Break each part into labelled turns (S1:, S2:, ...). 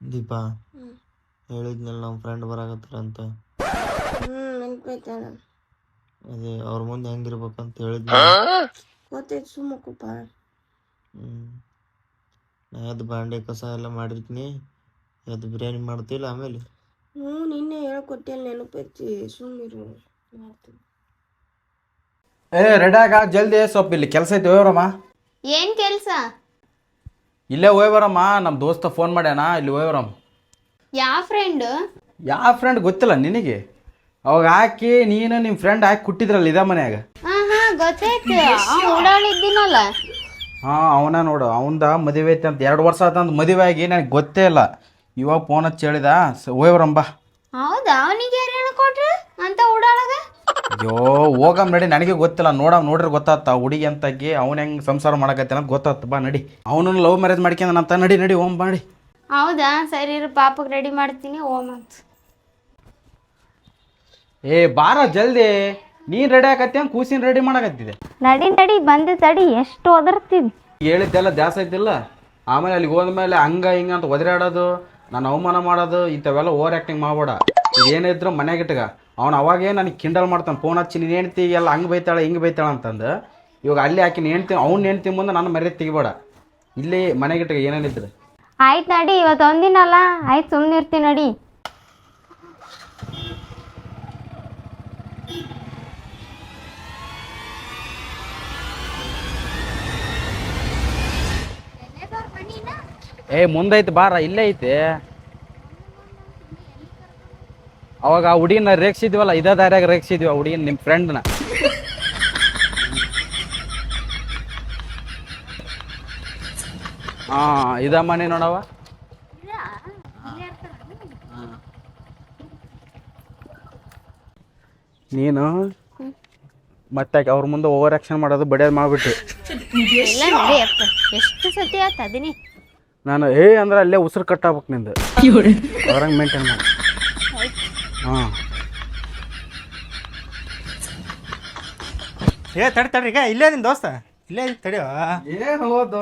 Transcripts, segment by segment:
S1: ದೀಪ ಹೇಳಿದ್ನಲ್ಲ ನಮ್ಮ ಫ್ರೆಂಡ್ ಬರಕತ್ತರ ಅಂತ.
S2: ಹ್ಞೂ ನೆನ್ಪೈತಾಳ
S1: ಅದೇ ಅವ್ರ ಮುಂದೆ ಹೆಂಗಿರ್ಬೇಕಂತ ಹೇಳಿದ್ನ.
S2: ಗೊತ್ತೈತೆ ಸುಮ್ಮಕ್ಕಪ್ಪ
S1: ಹ್ಮ್. ನಾ ಅದು ಬಾಂಡೆ ಕಸ ಎಲ್ಲ ಮಾಡಿರ್ತೀನಿ. ಅದು ಬಿರಿಯಾನಿ ಮಾಡ್ತಿಲ್ಲ ಆಮೇಲೆ?
S2: ಹ್ಞೂ ನಿನ್ನೆ ಹೇಳ್ಕೊಟ್ಟಿಲ್ಲ ನೆನಪೈತಿ ಸುಮ್ಮಿರು ಮಾಡ್ತೀನಿ.
S3: ಏ ರೆಡ್ಯಾಗ ಜಲ್ದಿ ಸ್ವಲ್ಪ ಇಲ್ಲಿ ಕೆಲಸ ಐತೆ ಹೋಯ್ಬರಮ್ಮ
S4: ಏನ್ ಕೆಲ್ಸ?
S3: ಇಲ್ಲೇ ಹೋಯ್ಬರಮ್ಮ ನಮ್ಮ ದೋಸ್ತ ಫೋನ್ ಮಾಡ್ಯಾನ ಇಲ್ಲಿ ಹೋಯ್ಬರಮ್ಮ
S4: ಯಾವ ಫ್ರೆಂಡ್
S3: ಯಾವ ಫ್ರೆಂಡ್ ಗೊತ್ತಿಲ್ಲ ನಿನಗೆ? ಅವಾಗ ಹಾಕಿ ನೀನು ನಿಮ್ಮ ಫ್ರೆಂಡ್ ಹಾಕಿ ಕುಟ್ಟಿದ್ರಲ್ಲ ಇದ ಮನ್ಯಾಗ.
S4: ಹಾ ಹಾ ಗೊತ್ತೈತಿ ಓಡಾಡಿದ್ದೀನಲ್ಲ
S3: ಹಾಂ ಅವನ ನೋಡು ಅವಂದ ಮದುವೆ ಐತೆ ಅಂತ ಎರಡು ವರ್ಷ ಆತಂತ ಮದುವೆ ಆಗಿ ನನಗೆ ಗೊತ್ತೇ ಇಲ್ಲ. ಇವಾಗ ಫೋನ್ ಹಚ್ಚಿ ಹೇಳಿದ ಹೋಯ್ಬರಮ್ಮ ಬಾ.
S4: ಹೌದಾ? ಅವನಿಗೆ ಯಾರು ಹೇಳ್ಕೊಟ್ರು? ಅಂತ ಓಡಾಡಗ
S3: ಅಯ್ಯೋ ಹೋಗಮ್ ನಡಿ ನನಗೆ ಗೊತ್ತಿಲ್ಲ. ನೋಡಮ್ ನೋಡ್ರಿ ಗೊತ್ತಾತ ಹುಡುಗಿ ಅಂತಾಗಿ ಅವ್ನ ಹೆಂಗ್ ಸಂಸಾರ ಮಾಡಕತ್ತೆ ಅಂತ ಗೊತ್ತಾತ. ಬಾ ನಡಿ. ಅವನು ಲವ್ ಮ್ಯಾರೇಜ್ ಮಾಡ್ಕೊಂಡಂತ ನಡಿ ನಡಿ ಓಮ್ ಮಾಡಿ
S4: ಹೌದಾ? ಸರಿ ಇರು ಪಾಪಕ್ಕೆ ರೆಡಿ ಮಾಡ್ತೀನಿ ಓಮ್ ಅಂತ.
S3: ಏ ಬಾರ ಜಲ್ದಿ. ನೀನ್ ರೆಡಿ ಆಗತ್ತೆ ಅಂತ ಕೂಸಿನ ರೆಡಿ ಮಾಡಕತ್ತಿದೆ
S4: ನಡಿ ನಡಿ ಬಂದೆ ತಡಿ ಎಷ್ಟು ಒದರ್ತೀವಿ
S3: ಹೇಳಿದ್ದೆಲ್ಲ ದ್ಯಾಸ ಐತಿಲ್ಲ ಆಮೇಲೆ ಅಲ್ಲಿಗೆ ಹೋದ್ಮೇಲೆ ಹಂಗ ಹಿಂಗ ಅಂತ ಒದರಾಡೋದು ನಾನು ಅವಮಾನ ಮಾಡೋದು ಇಂಥವೆಲ್ಲ ಓವರ್ ಆ್ಯಕ್ಟಿಂಗ್ ಮಾಡಬೇಡ. ಏನಿದ್ರು ಮನೆಗೆ ಇಟ್ಗ ಅವ್ನು ಅವಾಗೇ ನನಗೆ ಕಿಂಡಲ್ ಮಾಡ್ತಾನೆ ಫೋನ್ ಹಚ್ಚಿ ನೀನು ಹೆಣ್ತಿ ಎಲ್ಲ ಹಂಗೆ ಬೈತಾಳೆ ಹಿಂಗೆ ಬೈತಾಳೆ ಅಂತಂದು. ಇವಾಗ ಅಲ್ಲಿ ಹಾಕಿ ಹೆಣ್ತಿ ಅವ್ನು ಹೆಣ್ತಿ ಮುಂದೆ ನಾನು ಮರ್ಯಾದೆ ತೆಗಿಬೇಡ. ಇಲ್ಲಿ ಮನೆಗೆ ಇಟ್ಗ ಏನೇನಿದ್ರು
S4: ಆಯ್ತು ನಡಿ ಇವತ್ತು ಒಂದಿನಲ್ಲ. ಆಯ್ತು ಸುಮ್ಮನೆ ಇರ್ತೀನಿ ನಡಿ.
S3: ಏ ಮುಂದೈತೆ ಬಾರ ಇಲ್ಲೇ ಐತಿ. ಅವಾಗ ಆ ಹುಡುಗಿನ ರೇಗ್ಸಿದ್ವಲ್ಲ ಇದೇ ದಾರ್ಯಾಗ ರೇಗ್ಸಿದ್ವಿ ಆ ಹುಡುಗಿನ ನಿಮ್ಮ ಫ್ರೆಂಡ್ನ ಹಾ ಇದ ಮನೆ ನೋಡವ ನೀನು ಮತ್ತೆ ಅವ್ರ ಮುಂದೆ ಓವರ್ ಆಕ್ಷನ್ ಮಾಡೋದು ಬಡಿಯೋದು ಮಾಡ್ಬಿಟ್ಟು
S4: ಎಲ್ಲ ನಡಿ ಅಪ್ಪ ಎಷ್ಟು ಸತಿ ಆತ
S3: ನಾನು ಏ ಅಂದ್ರೆ ಅಲ್ಲೇ ಉಸಿರು ಕಟ್ಟಾಗ್ಬೇಕು ನಿಂದು. ಅವ್ರಂಗೆ ಮೇಂಟೈನ್ ಮಾಡಿ. ಹಾಂ.
S5: ಏ ತಡಿ ತಡ್ರಿ ಈಗ ಇಲ್ಲೇ ನಿನ್ ದೋಸ್ತ. ಇಲ್ಲೇ ತಡಿಯೋ.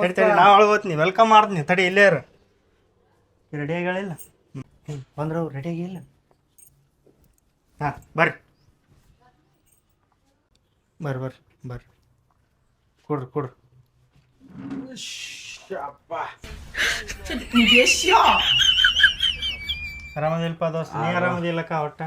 S5: ತಡಿ ತಡಿ ನಾವು ಒಳಗೆ ವೆಲ್ಕಮ್ ಮಾಡ್ತೀನಿ ತಡಿ ಇಲ್ಲೇ ಇರು. ರೆಡಿ ಆಗಿಲ್ಲ? ಬಂದ್ರು ರೆಡಿ ಆಗಿಲ್ಲ? ಹಾಂ ಬರ್ರಿ. ಬರ್ರಿ ಬರ್ರಿ ಬರ್ರಿ. ಕೊಡ್ರಿ ಕೊಡ್ರಿ. ಆರಾಮದಿಲ್ಪ ದೋಸ್ತ ನೀ ಆರಾಮದಿಲ್ಲಕ್ಕ ಒಟ್ಟ?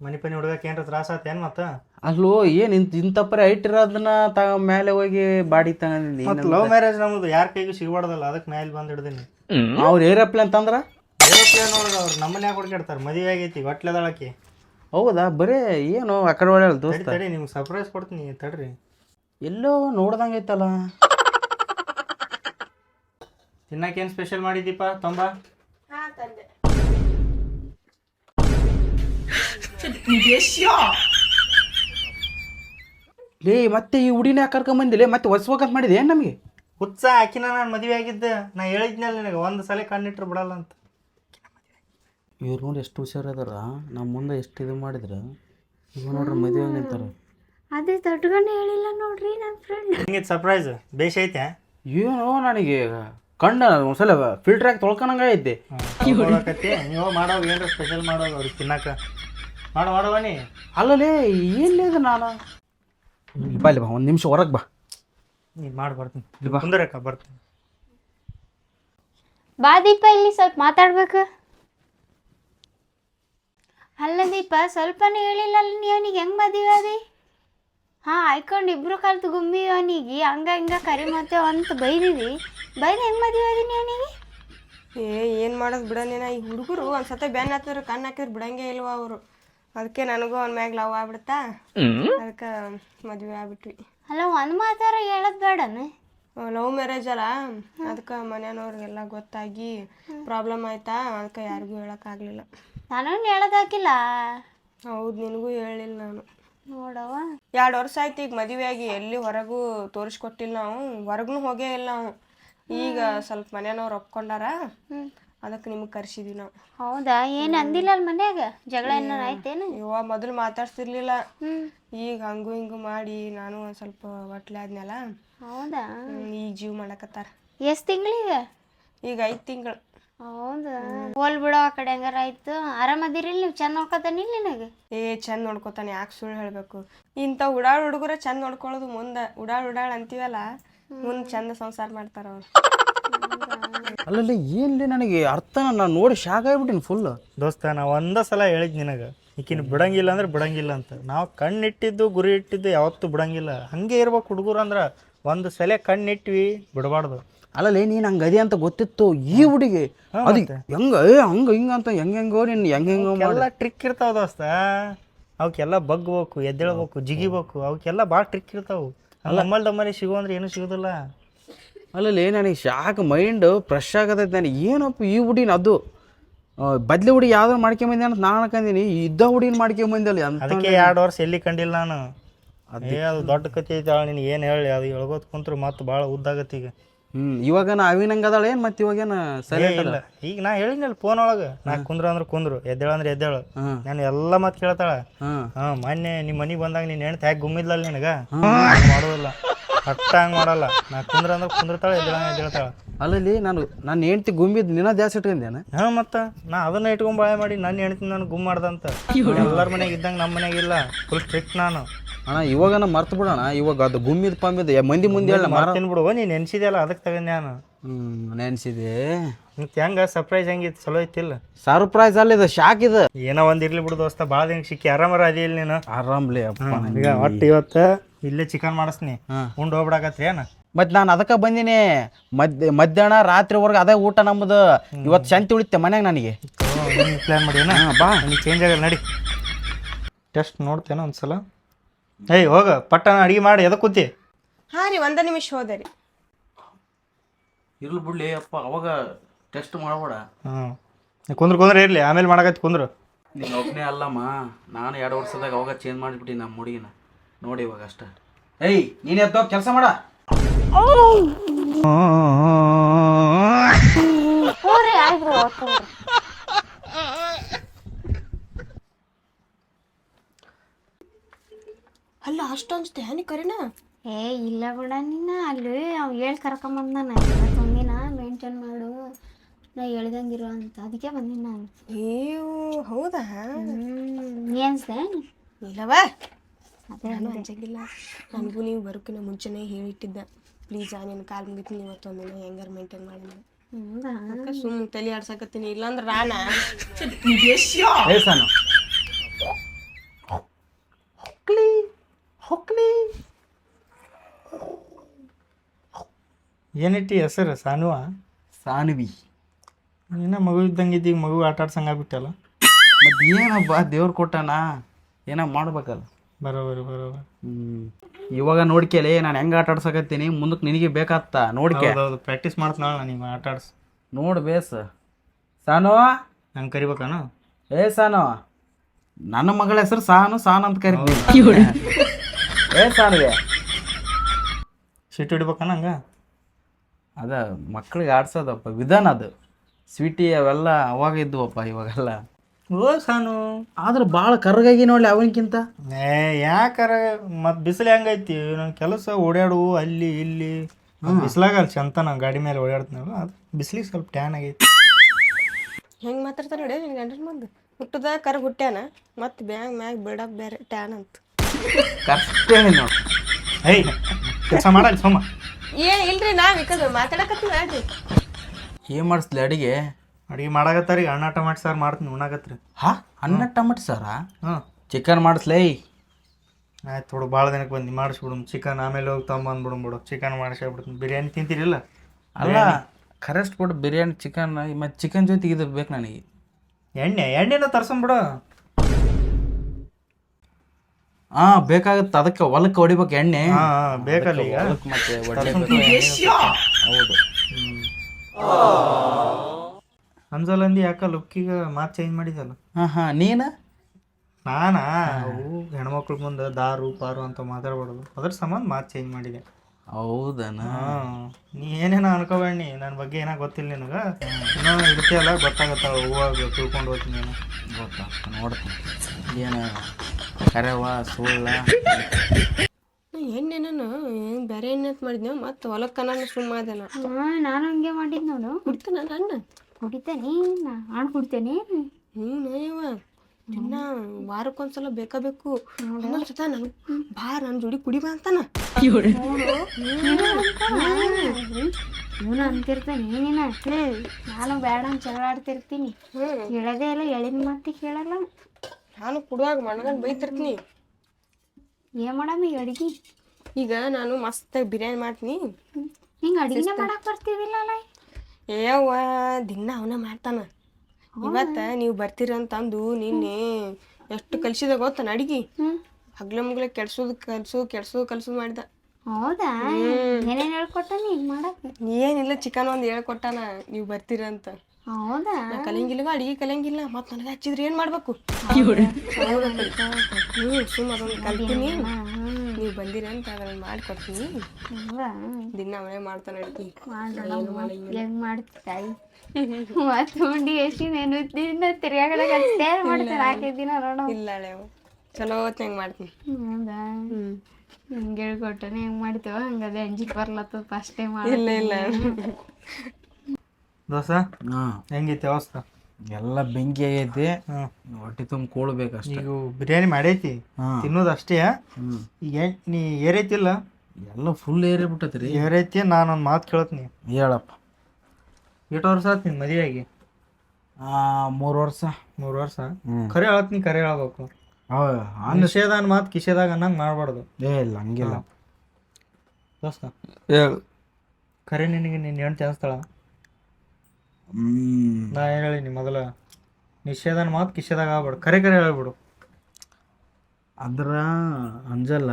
S5: ಮನಿ ಪನಿ ಹುಡುಗಕ್ಕೆ ಏನ್ರ ತ್ರಾಸ ಆತ ಏನು ಮತ್ತೆ?
S3: ಅಲ್ಲೋ ಏನು ಇಂತ ಇಂಥಪ್ಪರೆ ಹೈಟ್ ಇರೋದನ್ನ ತ ಮೇಲೆ ಹೋಗಿ ಬಾಡಿ ತಗೊಂಡಿ
S5: ಮತ್ತೆ ಲವ್ ಮ್ಯಾರೇಜ್ ನಮ್ದು ಯಾರ ಕೈಗೂ ಸಿಗಬಾರ್ದಲ್ಲ ಅದಕ್ಕೆ ಮೇಲೆ ಬಂದು ಹಿಡ್ದೀನಿ.
S3: ಅವ್ರು ಏರೋಪ್ಲೇನ್ ತಂದ್ರ?
S5: ಏರೋಪ್ಲೇನ್ ನೋಡ್ರಿ ಅವ್ರು ನಮ್ಮನೆ ಯಾಕೆ ಹುಡುಕಾಡ್ತಾರೆ ಮದುವೆ ಆಗೈತಿ ಹೊಟ್ಲೆದಳಕ್ಕೆ
S3: ಹೌದಾ? ಬರೇ ಏನು ಆ ಕಡೆ ಒಳ್ಳೆ
S5: ತಡಿ
S3: ದೋಸ್ತ
S5: ತಡಿ ನಿಮ್ಗೆ ಸರ್ಪ್ರೈಸ್ ಕೊಡ್ತೀನಿ ತಡ್ರಿ.
S3: ಎಲ್ಲೋ ನೋಡ್ದಂಗೈತಲ್ಲ
S5: ತಿನ್ನಕ್ಕೇನು ಸ್ಪೆಷಲ್ ಮಾಡಿದ್ದೀಪ ತೊಂಬ?
S2: ಹಾಂ ತಂದೆ.
S3: ಲೇ ಮತ್ತೆ ಈ ಹುಡಿನ ಕರ್ಕೊಂಡ್ ಕರ್ಕೊಂಬಂದಿಲ್ಲ ಮತ್ತೆ ಒಸ್ಬೇಕಂತ ಮಾಡಿದೆ ಏನು ನಮಗೆ?
S5: ಹುಚ್ಚ ಆಕಿನ ನಾನು ಮದುವೆ ಆಗಿದ್ದೆ. ನಾ ಹೇಳಿದ್ನಲ್ಲ ನಿನಗೆ ಒಂದು ಸಲ ಕಣ್ಣಿಟ್ರು ಬಿಡಲ್ಲ ಅಂತ.
S3: ಇವ್ರು ನೋಡಿ ಎಷ್ಟು ಹುಷಾರದಾರ ನಮ್ಮ ಮುಂದೆ ಎಷ್ಟು ಇದು ಮಾಡಿದ್ರ. ಇವ್ ನೋಡ್ರಿ ಮದುವೆ ನಿಂತಾರ
S4: ಅದೇ ತಟ್ಕೊಂಡು ಹೇಳಿಲ್ಲ ನೋಡ್ರಿ ನನ್ನ ಫ್ರೆಂಡ್
S5: ಹಿಂಗಿತ್ತು ಸರ್ಪ್ರೈಸ್ ಬೇಷ್ ಐತೆ?
S3: ಏನೋ ನನಗೆ. ಕಣ್ಣ ಒಂದ್ಸಲ ಫಿಲ್ಟರ್ ಹಾಕಿ ತೊಳ್ಕೊಂಡಂಗ ಐತೆ
S5: ನೋಡಕತ್ತಿ ನೀವು ಮಾಡೋ ಏನ್ರ ಸ್ಪೆಷಲ್ ಮಾಡೋದು ಅವ್ರಿಗೆ ತಿನ್ನಕ. ಮಾಡೋ ಮಾಡೋ ನೀ
S3: ಅಲ್ಲಲೇ ಇದು ನಾನು? ಬಾ ಇಲ್ಲಿ ಬಾ ಒಂದು ನಿಮಿಷ ಹೊರಗೆ ಬಾ.
S5: ನೀ ಮಾಡಿ ಬರ್ತೀನಿ. ಕುಂದರಕ್ಕ ಬರ್ತೀನಿ.
S4: ಬಾ ದೀಪ ಇಲ್ಲಿ ಸ್ವಲ್ಪ ಮಾತಾಡ್ಬೇಕು. ಅಲ್ಲ ದೀಪ ಸ್ವಲ್ಪನೂ ಹೇಳಿಲ್ಲ ನೀ ಅವನಿಗೆ ಹೆಂಗ್ ಮದುವೆ ಆದಿ? ಹಾ ಆಯ್ಕೊಂಡು ಇಬ್ರು ಕಲ್ತು ಗುಮ್ಮಿ ಅವನಿಗೆ. ಹಂಗ ಹಿಂಗ ಕರಿ ಮತ್ತೆ ಅಂತ ಬೈದಿದಿ. ಬೈದು ಹೆಂಗ್ ಮದುವೆ ಅದೀನಿ ಅವನಿಗೆ?
S2: ಏ ಏನು ಮಾಡೋದು ಬಿಡನೇನ ಈ ಹುಡುಗರು ಒಂದು ಸತ ಬ್ಯಾನ್ ಹಾಕಿದ್ರು ಕಣ್ಣು ಹಾಕಿದ್ರು ಬಿಡಂಗೆ ಇಲ್ವಾ ಅವರು? ಅದಕ್ಕೆ ನನಗೂ ಅವ್ನ ಮ್ಯಾಗ ಲವ್ ಆಗ್ಬಿಡ್ತಾ? ಅದಕ್ಕೆ ಮದುವೆ ಆಗ್ಬಿಟ್ವಿ.
S4: ಅಲ್ಲ ಒಂದ್ ಮಾತಾರ ಹೇಳೋದು ಬೇಡನೆ.
S2: ಲವ್ ಮ್ಯಾರೇಜ್ ಅಲ್ಲ? ಅದಕ್ಕೆ ಮನೆಯವ್ರಿಗೆಲ್ಲ ಗೊತ್ತಾಗಿ ಪ್ರಾಬ್ಲಮ್ ಆಯ್ತಾ? ಅದಕ್ಕೆ ಯಾರಿಗೂ ಹೇಳೋಕ್ಕಾಗಲಿಲ್ಲ
S4: ನಾನು ಹೇಳೋದಾಕಿಲ್ಲ
S2: ಹೌದು ನಿನಗೂ ಹೇಳಿಲ್ಲ ನಾನು.
S4: ನೋಡವ
S2: ಎರಡು ವರ್ಷ ಆಯ್ತು ಈಗ ಮದುವೆ ಆಗಿ ಎಲ್ಲಿ ಹೊರಗೂ ತೋರಿಸ್ಕೊಟ್ಟಿಲ್ಲ ನಾವು. ಹೊರಗೂ ಹೋಗೇ ಇಲ್ಲ ನಾವು. ಈಗ ಸ್ವಲ್ಪ ಮನೆಯವ್ರು ಒಪ್ಕೊಂಡಾರ. ಅದಕ್ಕೆ ನಿಮಗೆ ಕರ್ಸಿದ್ವಿ ನಾವು.
S4: ಹೌದಾ? ಏನು ಅಂದಿಲ್ಲ ಅಲ್ಲಿ ಮನ್ಯಾಗ? ಜಗಳ ಏನಾರ ಆಯ್ತೇನು?
S2: ಇವ ಮೊದಲು ಮಾತಾಡ್ತಿರ್ಲಿಲ್ಲ. ಈಗ ಹಂಗು ಹಿಂಗು ಮಾಡಿ ನಾನು ಒಂದು ಸ್ವಲ್ಪ ಹೊಟ್ಲೆ ಆದ್ನಲ್ಲ.
S4: ಹೌದಾ?
S2: ಈಗ ಜೀವ ಮಾಡಕತ್ತಾರ.
S4: ಎಷ್ಟು ತಿಂಗಳಿಗೆ
S2: ಈಗ ಐದು ತಿಂಗಳು.
S4: ಹೌದಾ? ಹೋಲ್ ಬಿಡೋ ಆ ಕಡೆ ಹೆಂಗಾರ ಆಯ್ತು. ಆರಾಮದಿರಿಲ್ಲ ನೀವು ಚಂದ ನೋಡ್ಕೊತಾನಿಲ್ಲ ನಿನಗೆ?
S2: ಏ ಚಂದ ನೋಡ್ಕೊತಾನೆ. ಯಾಕೆ ಸುಳ್ಳು ಹೇಳಬೇಕು? ಇಂಥ ಉಡಾಳ್ ಹುಡುಗರ ಚಂದ ನೋಡ್ಕೊಳ್ಳೋದು ಮುಂದೆ. ಉಡಾಳ್ ಉಡಾಳ್ ಅಂತೀವಲ್ಲ? ಮುಂದೆ ಚಂದ ಸಂಸಾರ ಮಾಡ್ತಾರ ಅವ್ರು.
S3: ಅಲ್ಲಲ್ಲಿ ಏನ್ಲಿ ನನಗೆ ಅರ್ಥ ನಾನು ನೋಡಿ ಶಾಕ್ ಆಗ್ಬಿಟ್ಟಿನಿ ಫುಲ್
S5: ದೋಸ್ತ ನಾ ಒಂದ ಸಲ ಹೇಳಿದ್ ನಿನಗೆ ಈಕಿನ ಬಿಡಂಗಿಲ್ಲ ಅಂದ್ರೆ ಬಿಡಂಗಿಲ್ಲ ಅಂತ. ನಾವು ಕಣ್ಣಿಟ್ಟಿದ್ದು ಗುರಿ ಇಟ್ಟಿದ್ದು ಯಾವತ್ತೂ ಬಿಡಂಗಿಲ್ಲ. ಹಂಗೆ ಇರ್ಬೇಕು ಹುಡುಗರು ಅಂದ್ರೆ ಒಂದು ಸಲ ಕಣ್ಣಿಟ್ವಿ. ಬಿಡಬಾರ್ದು.
S3: ಅಲ್ಲಲ್ಲಿ ನೀನು ಹಂಗೆ ಅದೇ ಅಂತ ಗೊತ್ತಿತ್ತು ಈ ಹುಡುಗಿ. ಅದು ಹೆಂಗ ಏ ಹಂಗ ಹಿಂಗ ಅಂತ ಹೆಂಗ ಹೆಂಗೋ ನೀನು ಹೆಂಗ ಹೆಂಗೋ
S5: ಎಲ್ಲ ಟ್ರಿಕ್ ಇರ್ತಾವ ದೋಸ್ತ. ಅವಕ್ಕೆಲ್ಲ ಬಗ್ಬೇಕು ಎದ್ದೇಳ್ಬೇಕು ಜಿಗಿಬೇಕು. ಅವಕ್ಕೆಲ್ಲ ಭಾಳ ಟ್ರಿಕ್ ಇರ್ತಾವು. ನಮ್ಮಲ್ಲಿ ದಮ್ಮಲ್ಲಿ ಸಿಗೋ ಅಂದ್ರೆ ಏನು ಸಿಗೋದಿಲ್ಲ.
S3: ಅಲ್ಲಲ್ಲಿ ನನಗೆ ಶಾಕ್ ಮೈಂಡ್ ಫ್ರೆಶ್ ಆಗತೈತೆ ನನಗೆ. ಏನಪ್ಪ ಈ ಹುಡಿನ ಅದು? ಬದ್ಲಿ ಹುಡುಗಿ ಯಾವ್ದಾರು ಮಾಡ್ಕೊಂಬಂದೆ ಅಂತ ನಾನು ಅನ್ಕೊಂಡಿನಿ. ಇದ್ದ ಹುಡುಗಿನ ಮಾಡ್ಕೊಂಬಂದಲ್ಲಿ ಅಂತ
S5: ಅದಕ್ಕೆ ಎರಡು ವರ್ಷ ಎಲ್ಲಿ ಕಂಡಿಲ್ಲ ನಾನು. ಏ ಅದು ದೊಡ್ಡ ಕತೆ ಐತೆ ನಿನಗೆ ಏನು ಹೇಳಿ ಅದು ಹೇಳ್ಕೋತ ಕುಂತ್ರು ಮತ್ತೆ ಭಾಳ ಉದ್ದಾಗತ್ತೆ ಈಗ.
S3: ಹ್ಞೂ ಇವಾಗ ನಾ ಅವಿನಂಗ ಅದಾಳ ಏನು ಮತ್ತೆ ಇವಾಗೇನು ಸೈಲೆಂಟ್
S5: ಇಲ್ಲ. ಈಗ ನಾ ಹೇಳಿನಲ್ಲ ಫೋನ್ ಒಳಗೆ. ನಾ ಕುಂದ್ರ ಅಂದ್ರೆ ಕುಂದ್ರು ಎದ್ದೇಳ ಅಂದ್ರೆ ಎದ್ದೇಳು. ನಾನು ಎಲ್ಲ ಮತ್ತೆ ಕೇಳ್ತಾಳ.
S3: ಹಾಂ
S5: ಮೊನ್ನೆ ನಿಮ್ಮ ಮನೆಗೆ ಬಂದಾಗ ನೀನು ಹೆಣ್ತು ಹ್ಯಾಕ್ ಗುಮ್ಮಿದ್ಲಲ್ಲ ನಿನಗ? ಮಾಡೋದಿಲ್ಲ. ಅಟ್ಟ ಹಂಗೆ ಮಾಡಲ್ಲ. ನಾ ಕುಂದ್ರ ಅಂದ್ರೆ ಕುಂದಿರ್ತಾಳೆ ಎದ್ದೇಳ ಎದ್ದೇಳ್ತಾಳ.
S3: ಅಲ್ಲಲ್ಲಿ ನಾನು ನನ್ನ ಹೆಂಡ್ತಿ ಗುಂಬಿದ್ ನಿನ್ನ ಜಾಸ್ತಿ ಇಟ್ಕೊಂಡೇನ
S5: ಹಾ ಮತ್ತ. ನಾ ಅದನ್ನ ಇಟ್ಕೊಂಡ್ ಬಾಳೆ ಮಾಡಿ ನನ್ನ ಹೆಂಡತಿ ನಾನು ಗುಮ್ ಮಾಡ್ದಂತ. ಎಲ್ಲರ ಮನೆಗೆ ಇದ್ದಂಗೆ ನಮ್ಮ ಮನೆಗೆ ಇಲ್ಲ. ಫುಲ್ ಸ್ಟ್ರಿಕ್ಟ್ ನಾನು.
S3: ಅಣ್ಣ ಇವಾಗ ನಾ ಮರ್ತು ಬಿಡೋಣ. ಇವಾಗ ಅದು ಗುಮ್ಮಿದ್ ಪಂಬಿದ್ ಮಂದಿ ಮುಂದೆ ಹೇಳ ಮರ
S5: ಮಾಡ್ತೀನಿ ಬಿಡು. ನೀನು ನೆನ್ಸಿದೆಯಲ್ಲ ಅದಕ್ಕೆ ತಗೊಂಡೆ ನಾನು.
S3: ಹ್ಮ್ ನೆನ್ಸಿದೆ.
S5: ಮತ್ತೆ ಹೆಂಗ ಸರ್ಪ್ರೈಸ್ ಹೆಂಗಿತ್ತು ಚಲೋ ಇತ್ತಿಲ್ಲ
S3: ಸರ್ಪ್ರೈಸ್ ಅಲ್ಲ ಇದು ಶಾಕ್ ಇದು.
S5: ಏನೋ ಒಂದ್ ಇರ್ಲಿ ಬಿಡು ದೋಸ್ತ ಭಾಳ ದಿನ ಸಿಕ್ಕಿ. ಆರಾಮರ ಅದಿ ಇಲ್ಲಿ ನೀನು.
S3: ಆರಾಮ್ಲಿ ಅಪ್ಪ
S5: ಈಗ ಒಟ್ಟು ಇವತ್ತು ಇಲ್ಲೇ ಚಿಕನ್ ಮಾಡಿಸ್ನಿ. ಉಂಡು ಹೋಗ್ಬಿಡಾಕತ್ರಿ ಏನ?
S3: ಮತ್ತೆ ನಾನು ಅದಕ್ಕೆ ಬಂದಿನಿ. ಮಧ್ಯ ಮಧ್ಯಾಹ್ನ ರಾತ್ರಿವರೆಗೆ ಅದೇ ಊಟ ನಮ್ಮದು ಇವತ್ತು ಶಾಂತಿ ಉಳಿತೆ ಮನ್ಯಾಗ ನನಗೆ.
S5: ಪ್ಲಾನ್ ಮಾಡಿ
S3: ಬಾ.
S5: ನನಗೆ ಚೇಂಜ್ ಆಗಲ್ಲ ನಡಿ. ಟೆಸ್ಟ್ ನೋಡ್ತೇನೆ ಒಂದ್ಸಲ. ಏಯ್ ಹೋಗ ಪಟ್ಟನ ಅಡಿಗೆ ಮಾಡಿ ಎದಕ್ಕೆ ಕೂತಿ?
S2: ಹಾಂ ರೀ ಒಂದ ನಿಮಿಷ ಹೋದೆ ರೀ.
S3: ಇರ್ಲಿ ಬಿಡ್ಲಿ ಅಪ್ಪ ಅವಾಗ ಟೆಸ್ಟ್ ಮಾಡಬೇಡ.
S5: ಹ್ಞೂ ಕುಂದ್ರ ಕುಂದ್ರ ಇರಲಿ. ಆಮೇಲೆ ಮಾಡಕತ್ತಿ ಕುಂದ್ರು.
S3: ನೀನು ಒಬ್ಬನೇ ಅಲ್ಲಮ್ಮ. ನಾನು ಎರಡು ವರ್ಷದಾಗ ಅವಾಗ ಚೇಂಜ್ ಮಾಡಿಬಿಟ್ಟು ನಮ್ಮ ಹುಡುಗಿನ. ನೋಡಿ ಇವಾಗ ಅಷ್ಟೇ. ಏಯ್ ನೀನು ಎದ್ದೋ ಕೆಲಸ ಮಾಡ.
S2: ಅಲ್ಲ ಅಷ್ಟು ಅನ್ಸುತ್ತೆ ನೀ ಕರೆನ?
S4: ಏ ಇಲ್ಲ ಬಿಡ ನಿನ್ನ ಅಲ್ಲಿ ಅವ್ ಹೇಳ್ ಕರ್ಕೊಂಬಂದ ಒಂದಿನ ಮೇಂಟೈನ್ ಮಾಡು. ನಾ ಹೇಳ್ದಂಗಿರು ಅಂತ. ಅದಕ್ಕೆ ಬಂದಿನ ನಾನು.
S2: ಅಯ್ಯೋ ಹೌದಾ?
S4: ನೀ ಅನ್ಸ್ದೆ
S2: ಇಲ್ಲವ? ನಾನು ಅಂಜಂಗಿಲ್ಲ ನನಗೂ ನೀವು ಬರೋಕಿನ ಮುಂಚೆನೇ ಹೇಳಿಟ್ಟಿದ್ದ. ಪ್ಲೀಸ್ ನಿನ್ನ ಕಾಲ್ ಮುಗಿತೀನಿ ಇವತ್ತೊಂದಿನ ಹೆಂಗಾರ ಮೇಂಟೈನ್ ಮಾಡಿ.
S4: ಹೌದಾ?
S2: ಸುಮ್ಮನೆ ತಲೆ ಆಡ್ಸಕತ್ತೀನಿ ಇಲ್ಲಾಂದ್ರೆ ರಾಣ.
S3: ಹೊಕ್ಲಿ ಹೊಕ್ಲಿ.
S5: ಏನಿಟ್ಟಿ ಹೆಸರು ಸಾನುವ?
S3: ಸಾನ್ವಿ.
S5: ಏನ ಮಗು ಇದ್ದಂಗೆ ಇದ್ದೀಗ ಮಗು ಆಟ ಆಡ್ಸಂಗಾಗ್ಬಿಟ್ಟಲ್ಲ
S3: ಮತ್ತೆ ಏನಪ್ಪ ದೇವ್ರು ಕೊಟ್ಟಾನ? ಏನೋ ಮಾಡ್ಬೇಕಲ್ಲ.
S5: ಬರೋಬರಿ ಬರೋಬರಿ.
S3: ಹ್ಮ್. ಇವಾಗ ನೋಡ್ಕೇಳಿ ನಾನು ಹೆಂಗೆ ಆಟ ಆಡ್ಸಕತ್ತೀನಿ? ಮುಂದಕ್ಕೆ ನಿನಗೆ ಬೇಕಾತ್ತ ನೋಡ್ಕೆ
S5: ಹೌದು ಪ್ರಾಕ್ಟೀಸ್ ಮಾಡ್ತಾಳ ನೀವು ಆಟ ಆಡ್ಸ್.
S3: ನೋಡು ಬೇಸ್. ಸಾನು?
S5: ನಂಗೆ ಕರಿಬೇಕಾನು?
S3: ಏ ಸಾನು? ನನ್ನ ಮಗಳ ಹೆಸರು ಸಾನು ಸಾನು ಅಂತ ಕರಿತೀನಿ. ಏ ಸಾನುವೆ?
S5: ಸಿಟ್ಟು ಹಿಡ್ಬೇಕಾನ ಹಂಗ?
S3: ಅದ ಮಕ್ಳಿಗೆ ಆಡ್ಸೋದಪ್ಪ ವಿಧಾನ ಅದು. ಸ್ವೀಟಿ ಅವೆಲ್ಲ ಅವಾಗ ಇದ್ವಪ್ಪ ಇವಾಗೆಲ್ಲ.
S5: ಓ ಸಾನು.
S3: ಆದ್ರೆ ಭಾಳ ಕರ್ಗಾಗಿ ನೋಡ್ಲಿ ಅವನಕ್ಕಿಂತ
S5: ಏ ಯಾಕಾರ ಮತ್ ಬಿಸಿಲು ಹೆಂಗೈತಿ ನನ್ನ ಕೆಲಸ ಓಡಾಡು ಅಲ್ಲಿ ಇಲ್ಲಿ. ಬಿಸಿಲಾಗ ಅಲ್ಲಿ ಚಂತನ ಗಾಡಿ ಮೇಲೆ ಓಡಾಡ್ತೀನಲ್ಲ ಅದು ಬಿಸಿಲಿಗೆ ಸ್ವಲ್ಪ ಟ್ಯಾನ್ ಆಗೈತಿ.
S2: ಹೆಂಗೆ ಮಾತಾಡ್ತಾನೆ ನೋಡಿ ನಿನ್ನ ಗಂಡನ ಮುಂದೆ. ಹುಟ್ಟದ ಕರ್ ಹುಟ್ಟ್ಯಾನ ಮತ್ತೆ ಬ್ಯಾಂಗ್ ಮ್ಯಾಗ ಬೇಡ ಬೇರೆ ಟ್ಯಾನ್ ಅಂತ.
S3: ಕಷ್ಟ ಹೇಳಿ ನೋಡಿ
S5: ಏಯ್ ಕೆಲಸ ಮಾಡಲ್ಲ ಸೋಮ
S2: ಏ ಇಲ್ರಿ ನಾ ಬೇಕಾದ್ರೆ ಮಾತಾಡಕತ್ತೀನಿ
S3: ಏನು ಮಾಡಿಸ್ಲಿ ಅಡಿಗೆ?
S5: ಅಡಿಗೆ ಮಾಡಾಕತ್ತಾರಿ ಅಣ್ಣ ಟಮಾಟೆ ಸಾರು ಮಾಡ್ತೀನಿ ಉಣ್ಣಾಕತ್ರಿ
S3: ಹಾ ಅನ್ನ ಟಮಟ ಸಾರ?
S5: ಹಾಂ.
S3: ಚಿಕನ್ ಮಾಡಿಸ್ಲೇ?
S5: ಆಯ್ತು ಥೋಡು ಭಾಳ ದಿನಕ್ಕೆ ಬಂದು ಮಾಡಿಸ್ಬಿಡು ಚಿಕನ್ ಆಮೇಲೆ ಹೋಗಿ ತೊಗೊಂಬಂದ್ಬಿಡು ಬಿಡು ಚಿಕನ್ ಮಾಡಿಸ್ಬಿಡ್ತೀನಿ ಬಿರಿಯಾನಿ ತಿಂತೀರಿಲ್ಲ?
S3: ಅಲ್ಲ ಕರೆಸ್ಟ್ ಕೊಟ್ಟು ಬಿರಿಯಾನಿ ಚಿಕನ್ ಮತ್ತು ಚಿಕನ್ ಜೊತೆಗೆ ಇದು ಬೇಕು ನನಗೆ.
S5: ಎಣ್ಣೆ ಎಣ್ಣೆನ ತರ್ಸಂಬಿಡು
S3: ಹಾಂ ಬೇಕಾಗುತ್ತೆ ಅದಕ್ಕೆ ಹೊಲಕ್ಕೆ ಹೊಡಿಬೇಕು ಎಣ್ಣೆ.
S5: ಹಾಂ ಬೇಕಲ್ಲ ಈಗ.
S3: ಹೊಲಕ್ಕೆ ಮತ್ತೆ ಹೊಡಿಲೇಬೇಕು. ಹೌದು.
S5: ಅಂಜಲಂದಿ ಯಾಕ ಲುಕ್ಕಿಗೆ ಮಾತು ಚೇಂಜ್ ಮಾಡಿದಲ್ಲ
S3: ಹಾಂ ಹಾಂ ನೀನ?
S5: ನಾನಾ? ಅವು ಹೆಣ್ಮಕ್ಳ ಮುಂದೆ ದಾರು ಪಾರು ಅಂತ ಮಾತಾಡ್ಬಾರ್ದು. ಅದ್ರ ಸಂಬಂಧ ಮಾತು ಚೇಂಜ್ ಮಾಡಿದೆ.
S3: ಹೌದನ?
S5: ಹಾಂ. ನೀ ಏನೇನೋ ಅನ್ಕೋಬೇಡಿ ನನ್ನ ಬಗ್ಗೆ ಏನೋ ಗೊತ್ತಿಲ್ಲ ನಿನಗೆ. ಏನೋ ಇರ್ತೀಯಲ್ಲ ಗೊತ್ತಾಗತ್ತ ಹೂವಾಗ ತಿಳ್ಕೊಂಡು ಹೋಗ್ತೀನಿ ನೀನು.
S3: ಗೊತ್ತಾ ನೋಡ್ತೀನಿ. ಏನು ಕರೆವ ಸುಳ್ಳ?
S2: ಎಣ್ಣೆ ನಾನು ಏನು ಬೇರೆ ಎಣ್ಣೆ ಅಂತ ಮಾಡಿದ್ನ? ಮತ್ತೆ ಹೊಲಕ್ಕೆ ನಾನು ಸುಮ್ಮ
S4: ಅದೇನ ನಾನು ಹಂಗೆ ಮಾಡಿದ್ ನೋಡು.
S2: ಕುಡ್ತಾನ ನನ್ನ
S4: ಕುಡಿತೇನೆ ಹಣ್ಣು ಕುಡಿತೇನೆ.
S2: ಹ್ಞೂ ದಿನ ವಾರಕ್ಕೊಂದ್ಸಲ ಬೇಕಾ ಬೇಕು. ಇನ್ನೊಂದ್ ಸತ ನನ್ ಬಾ ನನ್ನ ಜೋಡಿ ಕುಡಿಬ ಅಂತಾನ.
S4: ಇವನು ಅಂತಿರ್ತಾನೆ ನೀನ ನಾನು ಬೇಡ ಅಂತ ಜಗಳ ಆಡ್ತಿರ್ತೀನಿ ಹೇಳದೇ ಇಲ್ಲ ಹೇಳಿದ ಮಾತಿ ಕೇಳಲ್ಲ.
S2: ನಾನು ಕುಡುವಾಗ ಮಣ್ಣ ಬೈತಿರ್ತೀನಿ.
S4: ಏ ಮಾಡಮ್ಮ ಈಗ ಅಡಿಗೆ?
S2: ಈಗ ನಾನು ಮಸ್ತಾಗಿ ಬಿರಿಯಾನಿ ಮಾಡ್ತೀನಿ.
S4: ಹಿಂಗ ಅಡಿಗೆ ಮಾಡಕ್ ಬರ್ತಿದಿಲ್ಲ ಅಲ್ಲ
S2: ಏಯವ್ವ ದಿನ ಅವನ ಮಾಡ್ತಾನ. ಇವತ್ತ ನೀವು ಬರ್ತೀರಂತಂದು ನಿನ್ನೆ ಎಷ್ಟು ಕಲ್ಸಿದ ಗೊತ್ತ ಅಡಿಗೆ? ಹಗ್ಲ ಮುಗ್ಲ ಕೆಡ್ಸೋದು ಕಲ್ಸು ಕೆಡ್ಸೋದು ಕಲ್ಸೋದು ಮಾಡಿದ.
S4: ಹೌದಾ? ಏನೇನು ಹೇಳ್ಕೊಟ್ಟ ನೀನ್ ಮಾಡಕ್
S2: ಏನಿಲ್ಲ ಚಿಕನ್ ಒಂದು ಹೇಳ್ಕೊಟ್ಟಾನ ನೀವು ಬರ್ತೀರ ಅಂತ.
S4: ಹೌದಾ?
S2: ನಾ ಕಲಿಯಂಗಿಲ್ಲ ಅಡಿಗೆ ಕಲಿಯಂಗಿಲ್ಲ ಮತ್ತೆ ನನಗೆ ಹಚ್ಚಿದ್ರೆ ಏನು ಮಾಡ್ಬೇಕು? ಹ್ಞೂ ಸುಮ್ಮ ಅದೊಂದು ಕಲ್ತೀನಿ. ನೀವು ಬಂದಿರ ಅಂತ ಅದನ್ನ ಮಾಡಿಕೊಡ್ತೀನಿ. ದಿನ ಅವನೇ ಮಾಡ್ತಾನೆ ಅಡಿಗೆ.
S4: ಹೆಂಗ್ ಮಾಡ್ತಾಯಿ ಮತ್ ಉಂಡಿ ಎಷ್ಟು ನೆನು ದಿನ ತಿರ್ಗಾಡಕ್ ಅಷ್ಟೇ ಮಾಡ್ತಾರೆ ಹಾಕಿದ ದಿನ ನೋಡು.
S2: ಇಲ್ಲ ಅಳೆವ ಚಲೋ ಹೊತ್ನಾಗ ಮಾಡ್ತೀನಿ.
S4: ಹೌದಾ? ಹಿಂಗೆ ಹೇಳ್ಕೊಟ್ಟನೆ ಹೆಂಗ್ ಮಾಡ್ತೇವ? ಹಂಗದೆ ಅಂಜಿಕ್ ಬರ್ಲತ್ತದ ಫಸ್ಟ್ ಟೈಮ್
S2: ಇಲ್ಲ. ಇಲ್ಲ
S5: ದೋಸ?
S3: ಹಾಂ.
S5: ಹೆಂಗೈತೆ ಅವಸ್ಥೆ
S3: ಎಲ್ಲ ಬೆಂಕಿ ಆಗೈತಿ. ಹೊಟ್ಟೆ ತುಂಬ ಕೂಳ್ಬೇಕಷ್ಟೇ
S5: ಈಗ ಬಿರಿಯಾನಿ ಮಾಡೈತಿ? ತಿನ್ನೋದು ಅಷ್ಟೇ? ಈಗ ಏನ್ ನೀ ಏರೈತಿಲ್ಲ?
S3: ಎಲ್ಲ ಫುಲ್ ಏರಿ ಬಿಟ್ಟೈತಿ ರೀ.
S5: ಏರೈತಿ ನಾನೊಂದು ಮಾತು ಕೇಳತ್ನಿ
S3: ಹೇಳಪ್ಪ.
S5: ಎಷ್ಟು ವರ್ಷ ಆತ್ ನಿನ್ ಮದುವೆಯಾಗಿ?
S3: ಮೂರು ವರ್ಷ.
S5: ಮೂರು ವರ್ಷ?
S3: ಹ್ಞೂ
S5: ಖರೆ ಹೇಳತ್ನಿ ಕರೆ ಹೇಳ್ಬೇಕು.
S3: ನಿಷೇಧ
S5: ಅನ್ನ ಮಾತು ಕಿಶೆದಾಗ ಅನ್ನಂಗೆ ಮಾಡಬಾರ್ದು.
S3: ಏ ಇಲ್ಲ ಹಂಗಿಲ್ಲ.
S5: ದೋಸ್ತ.
S3: ಹೇಳು.
S5: ಖರೆ ನಿನಗೆ ನಿನ್ನ ಹೆಣ್ತಿ ಅನ್ಸ್ತಾಳ? ನಾ ಏನು ಹೇಳಿನಿ ಮೊದಲ ನಿಷೇಧನ ಮಾತು ಕಿಶೆದಾಗ ಆಗ್ಬಿಡು ಕರೆ ಕರೆ ಹೇಳ್ಬಿಡು.
S3: ಅದ್ರ ಅಂಜಲ್ಲ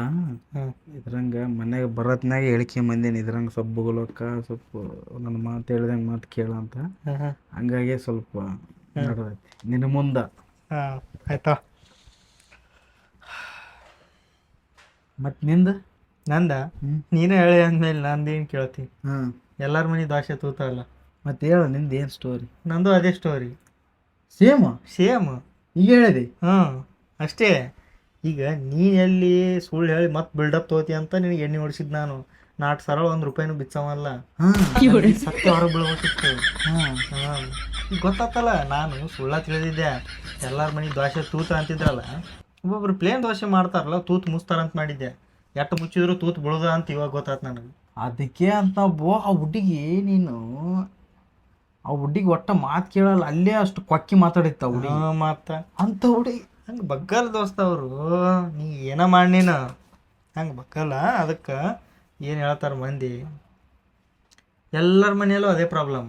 S3: ಇದ್ರಂಗ ಮನ್ಯಾಗ ಬರತ್ನಾಗ ಹೇಳಿಕೆ ಮಂದಿನ ಇದ್ರಂಗ ಸ್ವಲ್ಪ ಬುಗುಲಕ್ಕ ಸ್ವಲ್ಪ ನನ್ನ ಮಾತು ಹೇಳ್ದಂಗೆ ಮಾತು ಕೇಳ ಅಂತ.
S5: ಹಾಂ ಹಾಂ.
S3: ಹಂಗಾಗಿ ಸ್ವಲ್ಪ ನಡೆದೈತಿ. ನಿನ್ನ ಮುಂದೆ.
S5: ಆಯ್ತಾ?
S3: ಮತ್ತು ನಿಂದ?
S5: ನಂದ? ನೀನು ಹೇಳಿ ಅಂದ್ಮೇಲೆ ನಂದೇನು ಕೇಳ್ತೀನಿ
S3: ಹಾಂ.
S5: ಎಲ್ಲರ ಮನೆ ದಾಸೆ ತೂತಲ್ಲ
S3: ಮತ್ತೆ ಹೇಳು ನಿಂದು ಏನು ಸ್ಟೋರಿ
S5: ನಂದು ಅದೇ ಸ್ಟೋರಿ
S3: ಸೇಮ್
S5: ಸೇಮ್
S3: ಈಗ ಹೇಳಿದೆ.
S5: ಹಾಂ ಅಷ್ಟೇ. ಈಗ ನೀ ಎಲ್ಲಿ ಸುಳ್ಳು ಹೇಳಿ ಮತ್ತೆ ಬಿಲ್ಡಪ್ ತಗೋತಿ ಅಂತ ನಿನಗೆ ಎಣ್ಣೆ ಹೊಡಿಸಿದ್ ನಾನು. ನಾಟ್ ಸರಳ ಒಂದು ರೂಪಾಯಿನೂ ಬಿಚ್ಚವಲ್ಲ ಸತ್ಯ ಹೊರಗೆ ಬೀಳ್ಬೇಕಿತ್ತು.
S3: ಹಾಂ.
S5: ಗೊತ್ತಾತಲ್ಲ ನಾನು ಸುಳ್ಳ ತಿಳಿದಿದ್ದೆ. ಎಲ್ಲರ ಮನೆ ದೋಸೆ ತೂತ ಅಂತಿದ್ರಲ್ಲ ಒಬ್ಬೊಬ್ರು ಪ್ಲೇನ್ ದೋಸೆ ಮಾಡ್ತಾರಲ್ಲ ತೂತ್ ಮುಸ್ತಾರ ಅಂತ ಮಾಡಿದ್ದೆ. ಎಷ್ಟು ಮುಚ್ಚಿದ್ರು ತೂತ್ ಬಿಳೋದ ಅಂತ ಇವಾಗ ಗೊತ್ತಾತ್ ನನಗೆ.
S3: ಅದಕ್ಕೆ ಅಂತ ಬೋ ಆ ಹುಡುಗಿ ನೀನು ಆ ಹುಡುಗಿ ಒಟ್ಟ ಮಾತು ಕೇಳಲ್ಲ ಅಲ್ಲೇ ಅಷ್ಟು ಕೊಕ್ಕಿ ಮಾತಾಡಿತ್ತ ಆ ಹುಡುಗಿ.
S5: ಮತ್ತ
S3: ಅಂತ ಹುಡುಗಿ.
S5: ಹಂಗೆ ಬಗ್ಗಲ್ಲ ದೋಸ್ತ ಅವರು. ನೀ ಏನ ಮಾಡಿನ ನೀನು? ಹಂಗೆ ಬಗ್ಗಲ್ಲ ಅದಕ್ಕೆ ಏನು ಹೇಳ್ತಾರೆ ಮಂದಿ? ಎಲ್ಲರ ಮನೆಯಲ್ಲೂ ಅದೇ ಪ್ರಾಬ್ಲಮ್.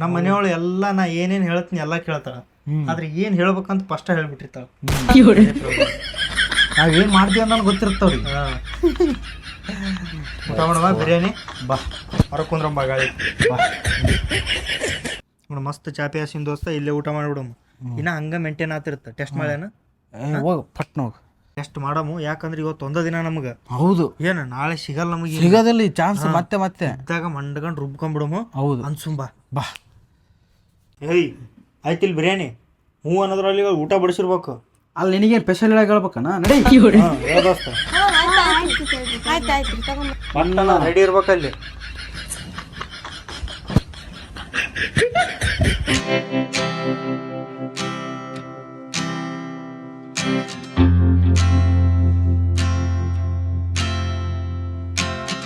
S5: ನಮ್ಮ ಮನೆಯೊಳಗೆ ಎಲ್ಲ ನಾ ಏನೇನು ಹೇಳ್ತೀನಿ ಎಲ್ಲ ಕೇಳ್ತಾಳ. ಆದ್ರೆ ಏನು ಹೇಳ್ಬೇಕಂತ ಫಸ್ಟ್ ಹೇಳ್ಬಿಟ್ಟಿರ್ತಾಳ.
S3: ಏನು ಮಾಡ್ತೀವಿ ಅಂತ ಗೊತ್ತಿರ್ತಾವ್ರಿ
S5: ಹಾಂ. ಊಟ ಮಾಡುವ ಬಿರಿಯಾನಿ?
S3: ಬಾ
S5: ಹೊರಗೆ ಕುಂದ್ರಂಬ ಗಾಳಿ. ಬಾ. ನೋಡು ಮಸ್ತ್ ಚಾಪಿ ಹಸಿನ ದೋಸ್ತ ಇಲ್ಲೇ ಊಟ ಮಾಡಿಬಿಡಮ್ಮ ಇನ್ನ ಹಂಗ ಮೇಂಟೈನ್ ಆತಿರುತ್ತೆ ಟೆಸ್ಟ್ ಮಾಡ್ಯಾನ
S3: ಹೋಗು ಪಟ್ ನೋವು
S5: ಟೆಸ್ಟ್ ಮಾಡಮು ಯಾಕಂದ್ರೆ ಇವತ್ತು ಒಂದ ದಿನ ನಮಗೆ.
S3: ಹೌದು.
S5: ಏನು ನಾಳೆ ಸಿಗಲ್ಲ ನಮಗೆ
S3: ಸಿಗೋದಿಲ್ಲ ಈ ಚಾನ್ಸ್ ಮತ್ತೆ ಮತ್ತೆ.
S5: ಇದ್ದಾಗ ಮಂಡ್ಕೊಂಡು ರುಬ್ಕೊಂಡ್ಬಿಡಮು
S3: ಹೌದು.
S5: ಅನ್ಸುಂಬ
S3: ಬಾ.
S5: ಏಯ್ ಆಯ್ತಿಲ್ ಬಿರಿಯಾನಿ? ಹ್ಞೂ ಅನ್ನೋದ್ರಲ್ಲಿ ಇವಾಗ ಊಟ ಬಡಿಸಿರ್ಬೇಕು.
S3: ಅಲ್ಲಿ ನಿನಗೇನು ಸ್ಪೆಷಲ್ ಹೇಳಕ್ ಹೇಳ್ಬೇಕಣ್ಣ ನಡಿ.
S5: ದೋಸ್ತ.
S2: ಆಯ್ತು ಆಯ್ತು ತಗೊಂಬ
S5: ರೆಡಿ ಇರ್ಬೇಕಲ್ಲಿ?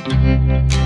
S5: Música